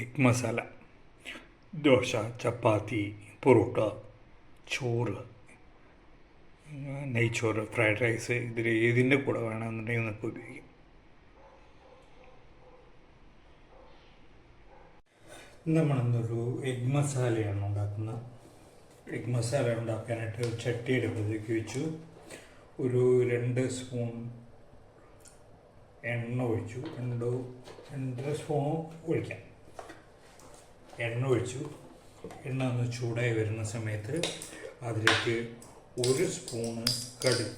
Egg masala dosa chapati parotta ചോറ് നെയ്ച്ചോറ് fried rice ഇതിൽ ഏതിന്റെ കൂടെ വേണമെന്നുണ്ടെങ്കിൽ നമുക്ക് ഉപയോഗിക്കാം നമ്മളെന്നൊരു എഗ് മസാലയാണ് ഉണ്ടാക്കുന്നത്. എഗ് മസാല ഉണ്ടാക്കാനായിട്ട് ഒരു ചട്ടി വെച്ചു. ഒരു രണ്ട് സ്പൂൺ എണ്ണ ഒഴിച്ചു. രണ്ടോ രണ്ടര സ്പൂൺ ഒഴിക്കാം. എണ്ണ ഒഴിച്ചു. എണ്ണ ഒന്ന് ചൂടായി വരുന്ന സമയത്ത് അതിലേക്ക് ഒരു സ്പൂണ് കടുക്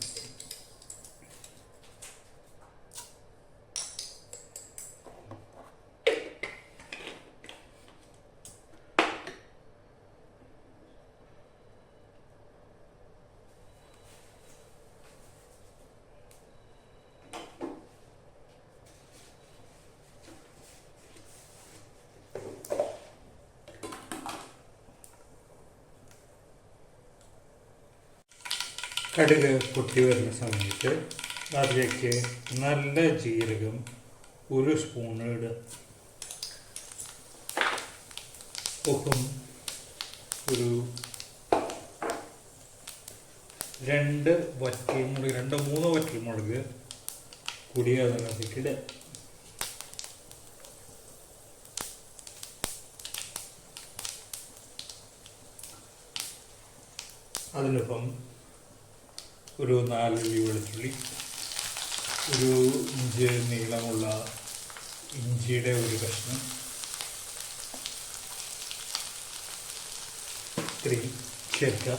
കടുക് പൊട്ടി വരുന്ന സമയത്ത് അതിലേക്ക് നല്ല ജീരകം ഒരു സ്പൂൺ ഇടുക. ഉപ്പും ഒരു രണ്ട് വറ്റൽമുളക് രണ്ടോ മൂന്നോ വറ്റൽമുളക് കൂടി അതിനകത്തേക്ക് ഇടുക. അതിനൊപ്പം ഒരു നാലല്ലി വെളുത്തുള്ളി ഒരു ഇഞ്ച് നീളമുള്ള ഇഞ്ചിയുടെ ഒരു കഷ്ണം ഇത്രയും ചേർക്കുക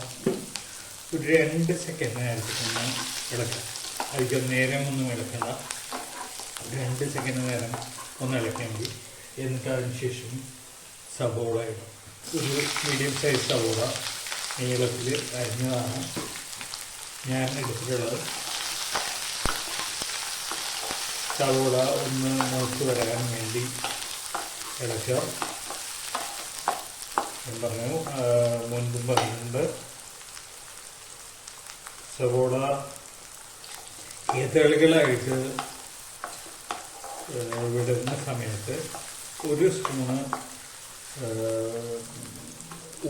ഒരു രണ്ട് സെക്കൻഡ് നേരത്തേക്കൊന്ന് ഇളക്കുക അധികം നേരം ഒന്നും ഇളക്കണ്ട. രണ്ട് സെക്കൻഡ് നേരം ഒന്ന് ഇളക്കാൻ മതി. എന്നിട്ട് അതിന് ശേഷം സബോള ഇടും. ഒരു മീഡിയം സൈസ് സബോള നീളത്തിൽ അരിഞ്ഞതാണ്. ഞാൻ എടുത്തിട്ടുള്ളത്. സവോള ഒന്ന് മുളച്ച് വരാൻ വേണ്ടി ഇളച്ച ഞാൻ പറഞ്ഞു മുൻപും പറഞ്ഞിട്ടുണ്ട് സവോള ഏത്തകളികളായിട്ട് വിടുന്ന സമയത്ത് ഒരു സ്പൂണ്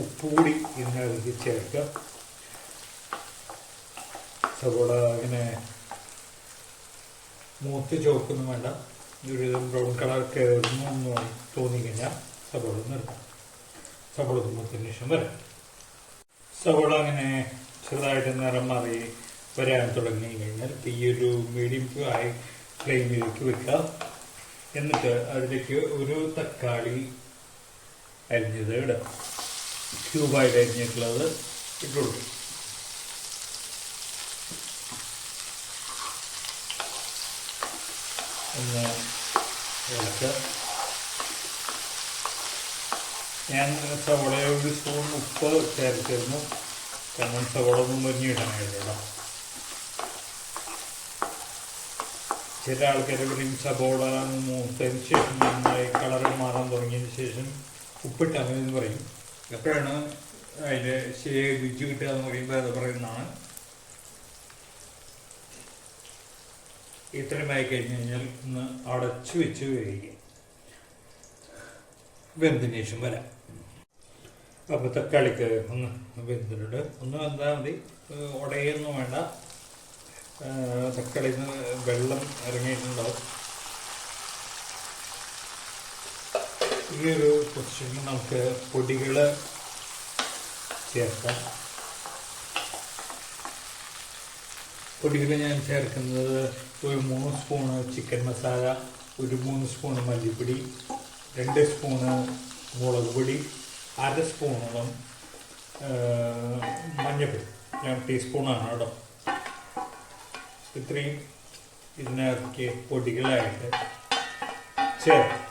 ഉപ്പുകൂടി ഇതിനകത്ത് ചേർക്കുക. സവോള ഇങ്ങനെ മൂത്ത് ചോക്കൊന്നും വേണ്ട. ഒരു ബ്രൗൺ കയറുന്നു എന്ന് തോന്നിക്കഴിഞ്ഞാൽ സവോള നിർത്താം സവോള മൂത്തിന് ശേഷം വരാം. സവോള അങ്ങനെ ചെറുതായിട്ട് നിറം മാറി വരാൻ തുടങ്ങി കഴിഞ്ഞാൽ ഈ ഒരു മീഡിയം ഹൈ ഫ്ലെയിമിലേക്ക് വെക്കുക. എന്നിട്ട് അതിലേക്ക് ഒരു തക്കാളി അരിഞ്ഞത് ഇടാം. ക്യൂബായിട്ട് അരിഞ്ഞിട്ടുള്ളത് ഇട്ടുകൊടുക്കും ഒന്ന് ഇളക്കുക ഞാൻ സവോള ഒരു സ്പൂൺ ഉപ്പ് ചേർത്തിരുന്നു. കാരണം സവോള ഒന്നും മുരിഞ്ഞിടാനായിട്ടോ ചില ആൾക്കാർ പറയും സവോള മൂത്തതിന് ശേഷം നന്നായി കളർ മാറാൻ തുടങ്ങിയതിന് ശേഷം ഉപ്പിട്ടാൽ മതി എന്ന് പറയും. എപ്പോഴാണ് അതിന്റെ ശരി രുചി കിട്ടുക എന്ന് പറയുമ്പോൾ അത് പറയുന്നതാണ്. ഇത്രയുമായി കഴിഞ്ഞ് കഴിഞ്ഞാൽ ഒന്ന് അടച്ചു വെച്ച് വേവിക്കുക വെന്തിന് ശേഷം വരാം. അപ്പോൾ തക്കാളിക്ക് ഒന്ന് വെന്തിട്ടുണ്ട്. ഒന്ന് വെന്താൽ മതി. ഉടയൊന്നും വേണ്ട. തക്കാളിന്ന് വെള്ളം ഇറങ്ങിയിട്ടുണ്ടാവും. ഈ ഒരു പൊസിഷനിൽ നമുക്ക് പൊടികൾ ചേർക്കാം. പൊടികൾ ഞാൻ ചേർക്കുന്നത് ഒരു മൂന്ന് സ്പൂണ് ചിക്കൻ മസാല ഒരു മൂന്ന് സ്പൂണ് മല്ലിപ്പൊടി രണ്ട് സ്പൂണ് മുളക് പൊടി അര സ്പൂണോളം മഞ്ഞൾപ്പൊടി ഞാൻ ടീസ്പൂണാണ് കേട്ടോ. ഇത്രയും ഇതിനകത്തേക്ക് പൊടികളായിട്ട് ചേർക്കും.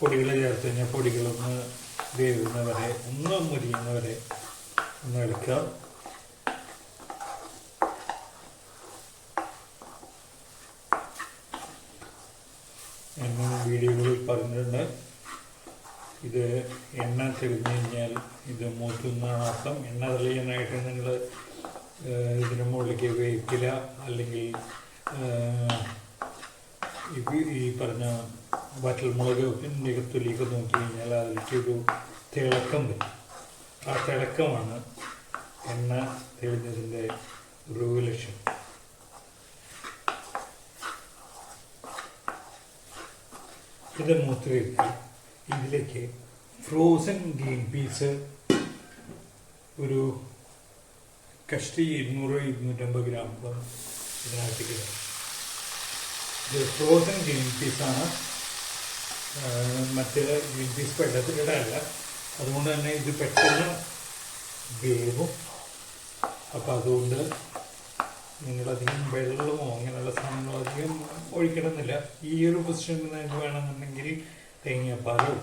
പൊടികൾ ചേർത്ത് കഴിഞ്ഞാൽ പൊടികളൊന്ന് വേവുന്നവരെ ഒന്ന് മുരിയുന്നവരെ ഒന്ന് എടുക്കുക. മുൻ വീഡിയോകളിൽ പറഞ്ഞിട്ടുണ്ട്. ഇത് എണ്ണ തെളിഞ്ഞു കഴിഞ്ഞാൽ ഇത് മൂത്തുന്നാണ് അർത്ഥം എണ്ണ തെളിയാനായിട്ട് നിങ്ങൾ ഇതിന് മുകളിലേക്ക് വേവിക്കില്ല അല്ലെങ്കിൽ ഈ പറഞ്ഞ വറ്റൽമുളക് തൊലിയൊക്കെ നോക്കി കഴിഞ്ഞാൽ അതിലേക്ക് തിളക്കം വരും. ആ തിളക്കമാണ് എണ്ണ തെളിഞ്ഞതിന്റെ ഒരു ഇത് മൂത്ത് ഇതിലേക്ക് ഫ്രോസൺ ഗ്രീൻ പീസ് ഒരു കഷ്ടി ഇരുന്നൂറ് ഇരുന്നൂറ്റമ്പത് ഗ്രാം ഇതിനകത്തേക്ക്. ഇത് ഫ്രോസൺ ഗ്രീൻ പീസാണ് മറ്റേ ഗ്രീൻ പീസ് വെള്ളത്തിലിടല്ല അതുകൊണ്ട് തന്നെ ഇത് പെട്ടെന്ന് വേവും. അപ്പം അതുകൊണ്ട് നിങ്ങളധികം വെള്ളമോ അങ്ങനെയുള്ള സാധനങ്ങളോ അധികം ഒഴിക്കണമെന്നില്ല. ഈ ഒരു പൊസിഷനിൽ നിങ്ങൾക്ക് വേണമെന്നുണ്ടെങ്കിൽ തേങ്ങാപ്പാലോ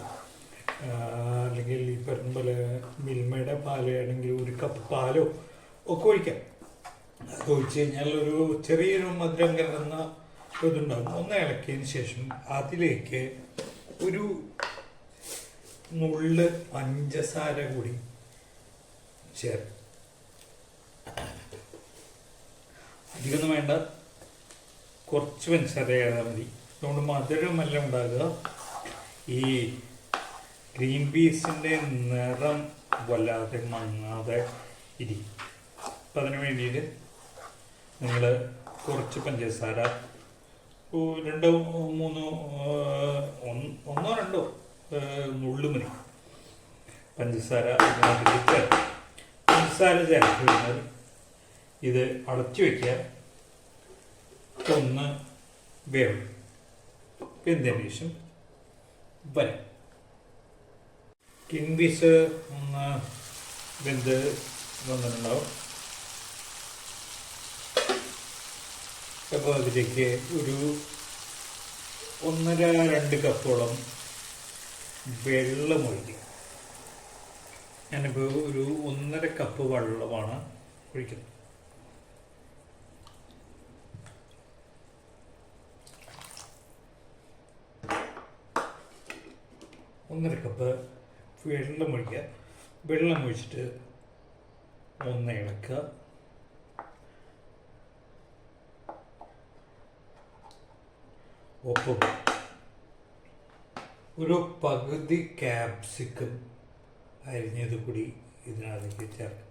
അല്ലെങ്കിൽ ഈ പറഞ്ഞ പോലെ മിൽമയുടെ പാലോ ആണെങ്കിൽ ഒരു കപ്പ് പാലോ ഒക്കെ ഒഴിക്കാം. അത് ഒഴിച്ച് കഴിഞ്ഞാൽ ഒരു ചെറിയൊരു മധുരം കലർന്ന ഇതുണ്ടാകും. ഒന്ന് ഇളക്കിയതിന് ശേഷം അതിലേക്ക് ഒരു നുള്ള് പഞ്ചസാര കൂടി ചേർ. അധികമൊന്നും വേണ്ട. കുറച്ച് പഞ്ചസാര ചെയ്താൽ മതി. അതുകൊണ്ട് മധുരമെല്ലാം ഉണ്ടാകുക ഈ ഗ്രീൻ പീസിന്റെ നിറം വല്ലാതെ മങ്ങാതെ ഇരിക്കും അപ്പം അതിന് വേണ്ടിയിട്ട് നിങ്ങൾ കുറച്ച് പഞ്ചസാര. രണ്ടോ മൂന്നോ ഒന്നോ രണ്ടോ? നുള്ളു മതി പഞ്ചസാര ഇതിനകത്തേക്ക് പഞ്ചസാര ചേർത്ത് കഴിഞ്ഞാൽ ഇത് അടച്ചു വയ്ക്കുക ഒന്ന് വേവും. വെന്തതിന് ശേഷം വരും. കിങ് പീസ് ഒന്ന് വെന്ത് വന്നിട്ടുണ്ടാവും. അപ്പോൾ അതിലേക്ക് ഒരു ഒന്നര രണ്ട് കപ്പോളം വെള്ളം ഒഴിക്കുക ഞാനിപ്പോൾ ഒരു ഒന്നര കപ്പ് വെള്ളമാണ് ഒഴിക്കുന്നത്. ഒന്നര കപ്പ് വെള്ളം ഒഴിക്കുക വെള്ളം ഒഴിച്ചിട്ട് ഒന്ന് ഇളക്കുക. ഒപ്പം ഒരു പകുതി ക്യാപ്സിക്കം അരിഞ്ഞത് കൂടി ഇതിനകത്തേക്ക് ചേർക്കും.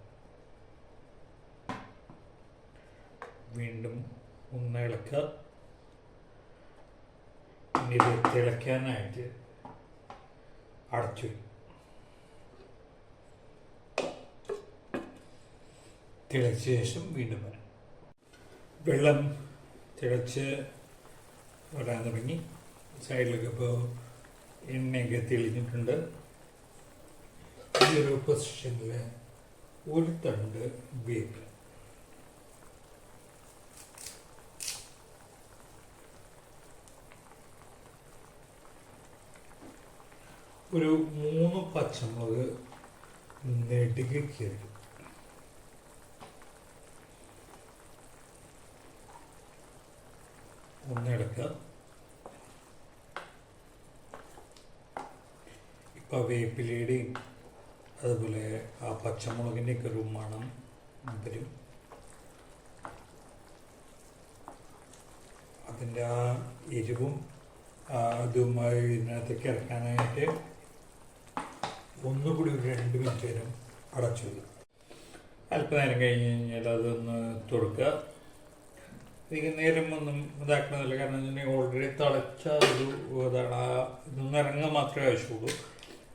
വീണ്ടും ഒന്ന് ഇളക്കുക. ഇനി ഇത് തിളയ്ക്കാനായിട്ട് അടച്ചു. തിളച്ച ശേഷം വീണ്ടും വരാം. വെള്ളം തിളച്ച് വരാൻ തുടങ്ങി. സൈഡിലൊക്കെ ഇപ്പോൾ എണ്ണയൊക്കെ തെളിഞ്ഞിട്ടുണ്ട് ഈ ഒരു പൊസിഷനിൽ ഒരു തണ്ട് വേപ്പ് ഒരു മൂന്ന് പച്ചമുളക് നെടുകെ കീറി ഒന്ന് എടുക്കുക ഇപ്പം വേപ്പിലയുടെയും അതുപോലെ ആ പച്ചമുളകിന്റെയൊക്കെ ഒരു മണം വരും അതിന്റെ ആ എരിവും അതുമായി ഇതിനകത്തേക്ക് ഇറക്കാനായിട്ട് ഒന്നുകൂടി ഒരു രണ്ട് മിനിറ്റ് നേരം അടച്ചു അല്പനേരം കഴിഞ്ഞ് കഴിഞ്ഞാൽ അതൊന്ന് തുറക്കുക അധികം നേരം ഒന്നും ഇതാക്കണമെന്നില്ല കാരണം ഓൾറെഡി തിളച്ച ഒരു ഇതാണ്. ആ ഇതൊന്നിറങ്ങാൻ മാത്രമേ ആവശ്യമുള്ളൂ.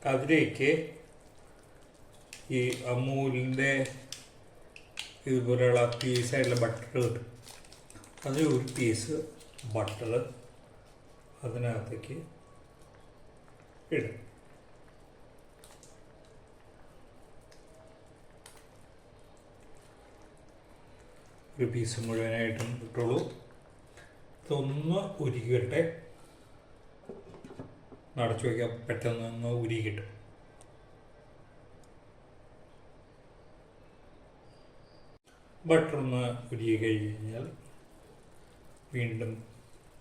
അതിലേക്ക് ഈ അമൂലിന്റെ ഇതുപോലെയുള്ള പീസായിട്ടുള്ള ബട്ടർ കിട്ടും അത് ഒരു പീസ് ബട്ടർ അതിനകത്തേക്ക് ഇടും. ഒരു പീസ് മുഴുവനായിട്ടും ഇട്ടുള്ളൂ ഇതൊന്ന് ഉരുകട്ടെ നടച്ചു വയ്ക്കാൻ പെട്ടെന്ന് ഉരി കിട്ടും. ബട്ടർ ഒന്ന് ഉരുകി കഴിഞ്ഞാൽ വീണ്ടും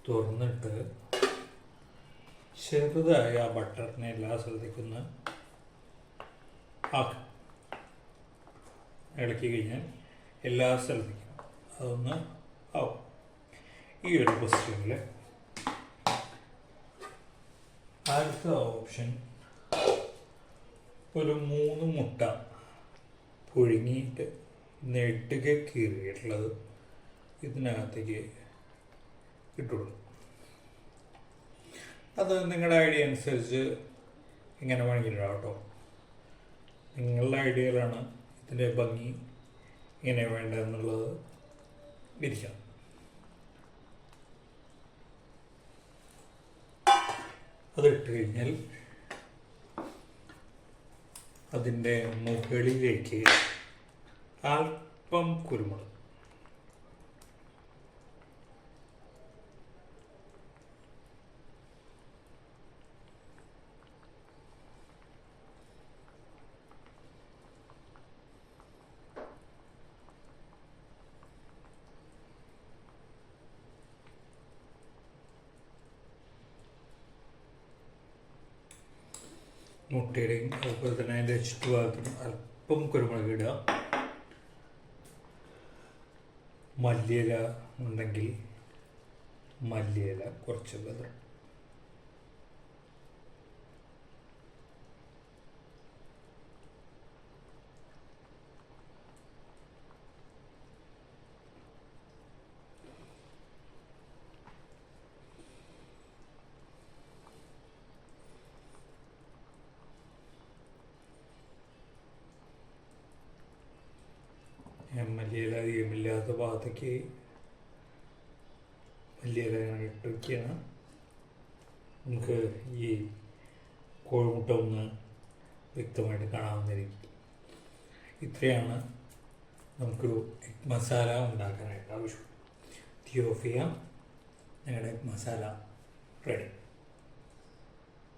തുറന്നിട്ട് ചെറുതായി ആ ബട്ടറിനെ എല്ലാ ശ്രദ്ധിക്കുന്ന ആക്കും. ഇളക്കി കഴിഞ്ഞാൽ എല്ലാ സ്ഥലത്തേക്കും അതൊന്ന് ആവും. ഈ ഒരു പൊസിഷനിൽ അടുത്ത ഓപ്ഷൻ ഒരു മൂന്ന് മുട്ട പുഴുങ്ങിയിട്ട് നെടുക കീറിയിട്ടുള്ളത് ഇതിനകത്തേക്ക് ഇട്ടുകൊടുക്കും അത് നിങ്ങളുടെ ഐഡിയ അനുസരിച്ച് ഇങ്ങനെ വേണമെങ്കിലും കേട്ടോ. നിങ്ങളുടെ ഐഡിയയിലാണ് ഇതിന്റെ ഭംഗി ഇങ്ങനെ വേണ്ടതെന്നുള്ളത് ഇരിക്കാം. അതിട്ട് കഴിഞ്ഞാൽ അതിന്റെ മുകളിലേക്ക് അല്പം കുരുമുളക്. മുട്ടയുടെയും അതുപോലെ തന്നെ അതിന്റെ ചുറ്റുഭാഗത്തും അല്പം കുരുമുളക് ഇടുക. മല്ലിയില ഉണ്ടെങ്കിൽ മല്ലിയില കുറച്ച് വിതറും മല്ലിയില മല്ലിയില ഇങ്ങനെ ഇട്ട് നമുക്ക് ഈ കോഴിമുട്ട ഒന്ന് വ്യക്തമായിട്ട് കാണാവുന്നതായിരിക്കും. ഇത്രയാണ് നമുക്കൊരു എഗ് മസാല ഉണ്ടാക്കാനായിട്ട് ആവശ്യം. തിയോഫിയ ഞങ്ങളുടെ എഗ് മസാല റെഡി